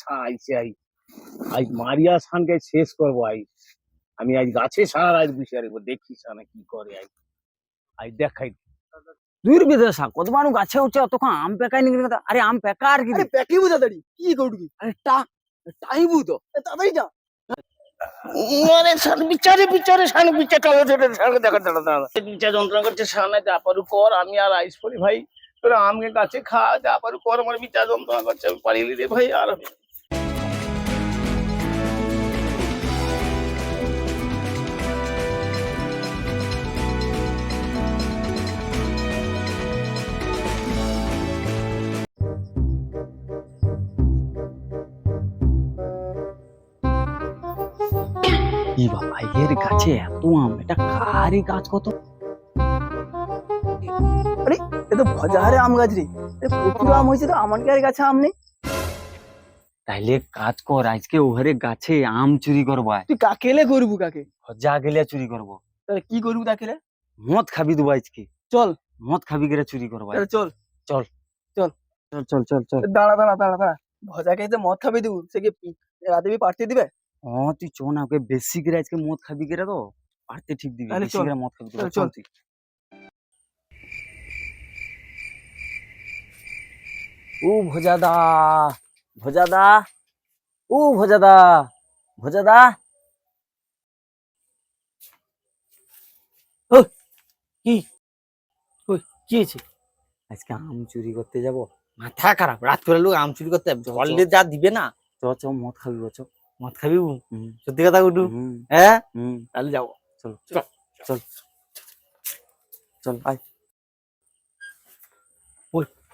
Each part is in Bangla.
সা আইছে আই আজ মারিয়া সানকে শেষ করব আই। আমি আজ গাছে সারা রাত বসে রাখব দেখি সানা কি করে আই। আজ দেখাই। দূর বিদেশা কত মানুষ গাছে উঠছে তখন আম পেকাই নিয়ে কথা। আরে আম পেকা আর কি? আরে প্যাকিবু তাড়াতাড়ি কি করবি আরে টা টাইবু তো এ, তাড়াতাড়ি যা। আরে সান বিচারে বিচারে সান বিচার ধরে সান দেখা দাঁড়া দাঁড়া বিচার যন্ত্রণা করছে সামনে চাপারু কর আমি আর আইস করি ভাই। তোরা আমকে গাছে খা চাপারু কর আমার বিচার যন্ত্রণা করছে আমি পারিলি রে ভাই আর আমি কি বাবা এর গাছে এত আম এটা কারি গাছ কত এ তো ভজারে আম গাছ রে। প্রচুর আম হয়েছে তো আমার আর গাছে আম নেই? তাইলে কাজ কর আজকে ওহারে গাছে আম চুরি করব। তুই কাকেলে করবু কাকে? যা গেলে চুরি করব। তাহলে কি করবু কাকেলে মদ খাবি দেবো আজকে। চল। মদ খাবি গেলে চুরি করব আয়। তাহলে চল। চল। চল। চল চল দাঁড়া দাঁড়া দাঁড়া দাঁড়া। ভজাকে যে মদ খাবি দেবু। সে কি রাতে পাঠিয়ে দিবে ও তুই চো না ওকে বেশি করে আজকে মদ খাবি গেলে তো পারতে ঠিক দিবি। বেশি করে মদ খাবি চল, চল চল। তুই। ও ভোজাদা ভোজাদা ও ভোজাদা ভোজাদা। কি? কি হয়েছে? আজকে আম চুরি করতে যাব। মাথা খারাপ রাত করে লোক আম চুরি করতে। বললে যা দিবে না। চ চ মদ খাবি চ। মদ খাবি সত্যি কথা উঠু হ্যাঁ? তাহলে যাব। চল। চল চল। চল আয়।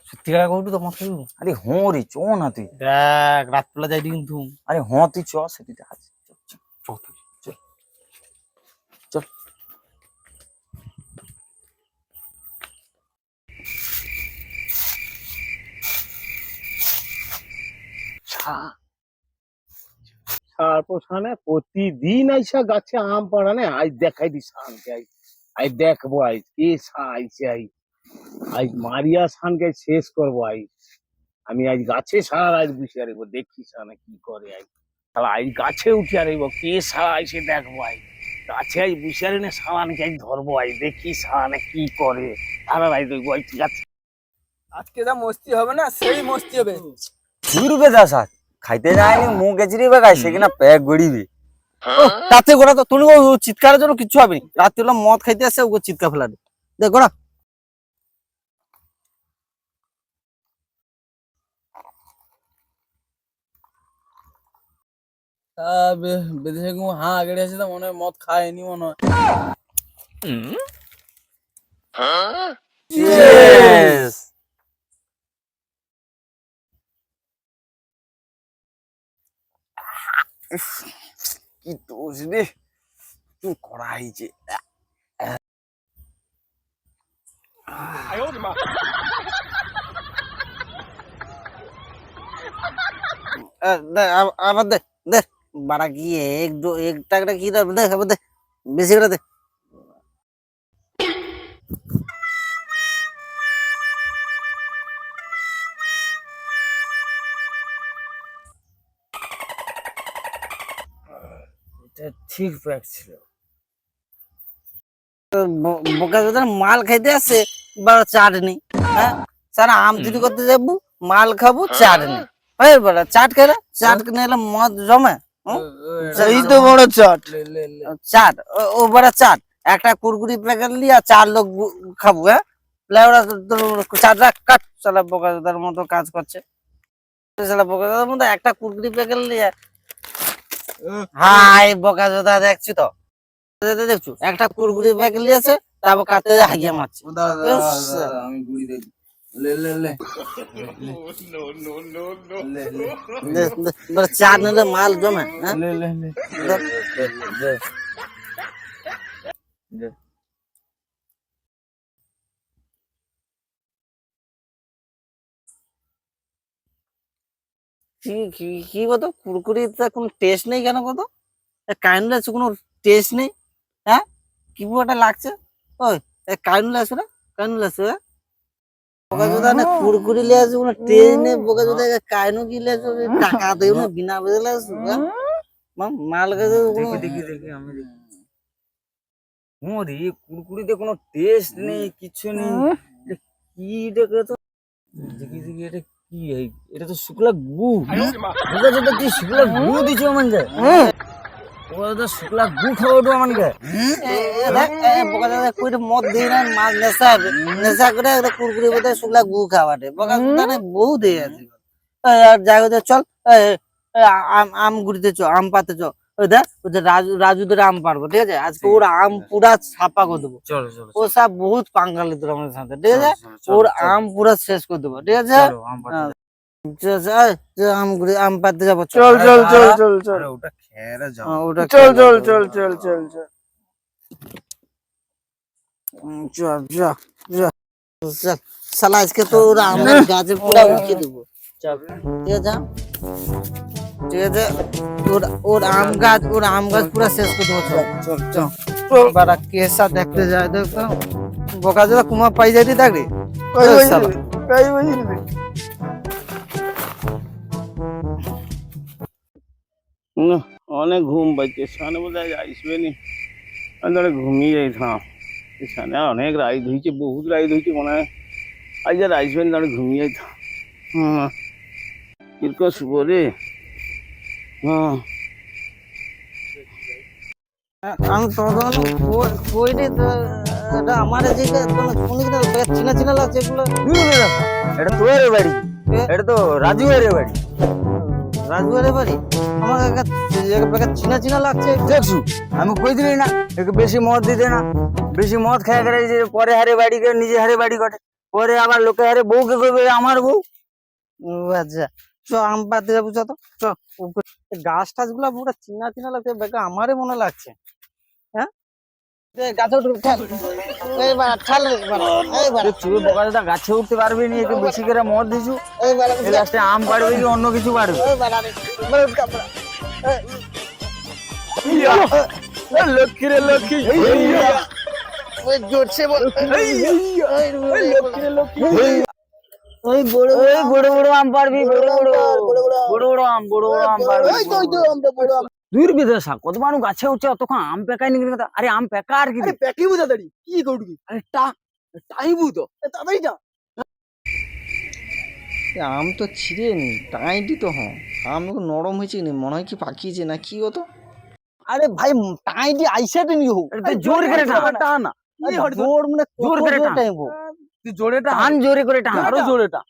সত্যি কথা উঠু তো মদ আরে হ্যাঁ রে চ না তুই। দেখ রাত পেলা যাই কিন্তু। আরে হ্যাঁ তুই চ সেটি আছে। চ চ, চ, সানে প্রতিদিন আইসা গাছে আম পাড়ানে আজ দেখাই দি সানকে আই আজ দেখব আজ কে সা আইছে আই আজ মারিয়া সানকে শেষ করব আই আমি আজ গাছে সারা রাত বসে রাখব দেখি সানা কি করে আই তাহলে আজ গাছে উঠে রাখব কে সা আইসে দেখব আই গাছে আজ বসে রেনে সালানকে আজ ধরবো আই দেখি সানা কি করে। সারা রাত দেখব আজ ঠিক আছে আজকে যা মস্তি হবে না সেই মস্তি হবে। ঘুরবে যা সাথ খাইতে যায়নি মুখ গেছিরি বেগাই সে কিনা প্যাক গড়িবে। তাতে গোড়া তো তুমি চিৎকারের জন্য কিছু হবে না। রাত্রি মদ খাইতে আসে ওকে চিৎকার ফেলাতে দেখ গোড়া। বিদেশে কোনো হা আগেড়ে আছে তো মনে হয় মদ খায়নি মনে হয়। কি দোষ রে। কি করা হয়েছে? আবার দে দে। বাড়া কি এক দু এক টাকাটা কি দে দে বেশি করে দে। এটা ঠিক প্যাক ছিল। বোকা চোদার মাল খাইতে আসে বড় চাটনি হ্যাঁ? সারা আম চুরি করতে যাব মাল খাব চাটনি। হয় বড় চাট খেলে চাট কিনে এলে মদ জমে? এই তো বড় চট। চাট ও- বড় চাট। একটা কুরকুরি প্যাকেট লিয়া চার লোক খাব হ্যাঁ? কাট চোদার মতো কাজ করছে। মতো একটা কুরকুরি প্যাকেট লিয়া হাই দেখছি তো? দেখছ? একটা কুরকুরি প্যাকেট লিয়েছে তারপর কাটতে হাগিয়ে মারছে। আমি গুড়ি দেই লে লে লে দে- দে- বলে চাট নিলে মাল জমে হ্যাঁ লে লে লে দে। কি কি কি বলতো কুরকুরিতে কোনো টেস্ট নেই কেন কত কাইন্ডলেস কোনো টেস্ট নেই হ্যাঁ কি একটা লাগছে ওই কাইন্ডলেস রে কাইন্ডলেস বোকা চোদা না কুরকুরি লিয়ে আসবে না ট্রেনে বোকা কায়নো কি লিয়ে আসবে টাকা দেও না বিনা বেজে আসবে মাল গাছে দেখি দেখি দেখি আমি দেখি। মোদি কুরকুরিতে কোনো টেস্ট নেই কিছু নেই। কি দেখে তো? দেখি দেখি এটা কি এটা তো শুকলা গু। বোকা চোদা তুই শুকলা গু দিছো আমাকে বোকা চোদা শুকলা গু খাওয়া তো আমাকে বোকা চোদা কইরে মদ দিই না মাছ নেশা নেশা করে একটা কুরকুরি বোধ শুকলা গু খাওয়াটে। বোকা চোদা বহু দিয়ে আছে। আর যাই চল আম আম গুড়িতে চ আম পাতে চ। রাজু রাজুদের আম পারব ঠিক আছে? আজকে ওর আম পুরা ছাপা করে দেবো। চলো চলো ও সব বহুত পাঙ্গালি তোর আমাদের সাথে ঠিক আছে? ওর আম পুরা শেষ করে দেবো ঠিক আছে? আম হ্যাঁ। আম গুড়ি আম পাতে যাব চল। চল চল চল চল ওটা চল খেয়ে চল নেব। চল চল চল চল হুম, চল চল চল চল শালা আজকে তো ওরা আমের গাছে পুরা উঠিয়ে দেবো চল ঠিক আছে ঠিক আছে ওর ওর আম গাছ ওর আম গাছ পুরা শেষ করে দেবো চল চল চল বারা কেসা দেখতে যায় দেখো বোকা জোড়া কুমা পাই যাইতে থাকবে কই চল, বসে শালা। নিবি? কই বসে নিবি? না, অনেক ঘুম পাচ্ছে সানে বোধ হয় আসবে নি আমি তাহলে ঘুমিয়ে যাইতাম সানে অনেক রাইড হয়েছে বহুত রাইড হয়েছে মনে হয় আজ আর আসবে না তাহলে ঘুমিয়ে যাইতাম হ্যাঁ কীরকম শুভ রে হ্যাঁ আমি তখন কই- কই তো এটা আমার যে কোনো শুনি চিনা চিনা লাগছে এগুলো এটা তোর বাড়ি এটা তো রাজু এর বাড়ি রাজুয়ারে বাড়ি? আমার একটা চিনা চিনা লাগছে। দেখছু আমি কই দিলি না? একটু বেশি মদ দিতে না। বেশি মদ খেয়ে করে যে পরে হারে বাড়ি করে নিজে হারে বাড়ি ঘটে পরে আবার লোকে হারে বউকে করবে আমার বউ? আচ্ছা। চ আম পাতে যাব চ তো। চ গাছ টাছগুলা পুরো চিনা চিনা লাগছে বেকা আমারই মনে লাগছে। গাছে উঠতে পারবি না একটু বেশি করে মদ দিছু লাস্টে আম পাড়বে কি অন্য কিছু পারবে লক্ষ্মী রে লক্ষ্মী ওই জোরছে বল বড় বড় বড় আম পারবি বড় বড় বড় বড় আম বড় বড় আম পারবি ওই তো ওই তো আমরা বড় আম দূর বিদেশা কত মানুষ গাছে উঠছে অতক্ষণ আম পেকাই নিগলি কথা আরে আম পেকা আর কি প্যাকি বুঝা দাঁড়ি কি করবি আরে টা টাইবু তো তাড়াতাড়ি যা। আম তো ছিঁড়ে নি টাইটি তো হ্যাঁ আম নরম হয়েছে নি মনে হয় কি পাকিয়েছে না কি হতো আরে ভাই টাইটি আইসা তো নি হোক জোর করে টান। না জোর মানে জোর করে তুই জোরে টান জোরে করে টান। আরও জোরে টান।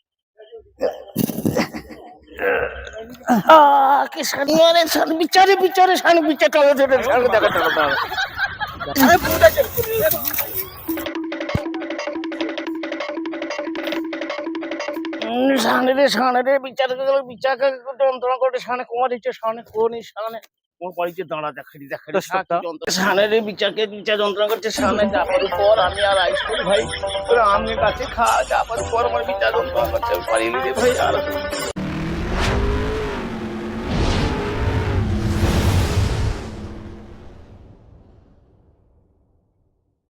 বিচারে বিচারে সানি বিচারে টানো ধরে সানি দেখা টানো সানে রে সানে রে বিচার গেল বিচার যন্ত্রণা করে সানে কুমার দিচ্ছে সানে কোনি সানে আমার বাড়িতে দাঁড়া দেখারি দেখারি সানে রে বিচারকে বিচার যন্ত্রণা করছে সানে যাবার পর আমি আর আইস করি ভাই আমি কাছে খা যাবার পর আমার বিচার যন্ত্রণা করছে পারিনি রে ভাই আর